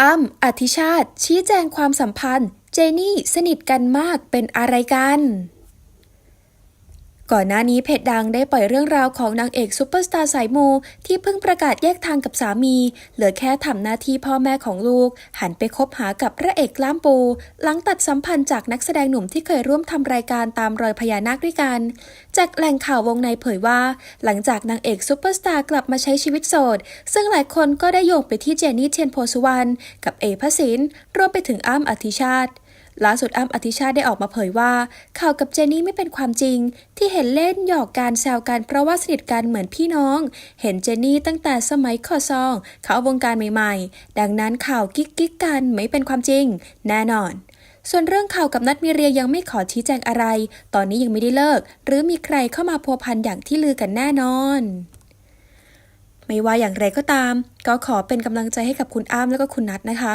อ้ำอธิชาติ ชี้แจงความสัมพันธ์ เจนี่สนิทกันมากเป็นอะไรกัน ก่อนหน้านี้เพจดังได้ปล่อยเรื่องราวของนางเอกซุปเปอร์สตาร์สายมู ที่เพิ่งประกาศแยกทางกับสามี เหลือแค่ทำหน้าที่พ่อแม่ของลูก หันไปคบหากับพระเอกกล้ามปู หลังตัดสัมพันธ์จากนักแสดงหนุ่มที่เคยร่วมทำรายการตามรอยพญานาคด้วยกัน จากแหล่งข่าววงในเผยว่า หลังจากนางเอกซุปเปอร์สตาร์กลับมาใช้ชีวิตโสด ซึ่งหลายคนก็ได้โยงไปที่เจนนี่เทียนโพสุวรรณกับเอพสินรวมไปถึงอ้ำอธิชาติ ล่าสุดอ้ำอธิชาติได้ออกมาเผยว่า ข่าวกับเจนี่ไม่เป็นความจริง ที่เห็นเล่นหยอกการแซวกันเพราะว่าสนิทกันเหมือนพี่น้อง เห็นเจนี่ตั้งแต่สมัยคอซอง เขาวงการใหม่ๆ ดังนั้นข่าวกิ๊กกิ๊กกันไม่เป็นความจริง แน่นอนส่วนเรื่องข่าวกับนัดมีเรียยังไม่ขอชี้แจงอะไร ตอนนี้ยังไม่ได้เลิก หรือมีใครเข้ามาพัวพันอย่างที่ลือกันแน่นอน ไม่ว่าอย่างไรก็ตาม ก็ขอเป็นกำลังใจให้กับคุณอ้ำแล้วก็คุณนัทนะคะ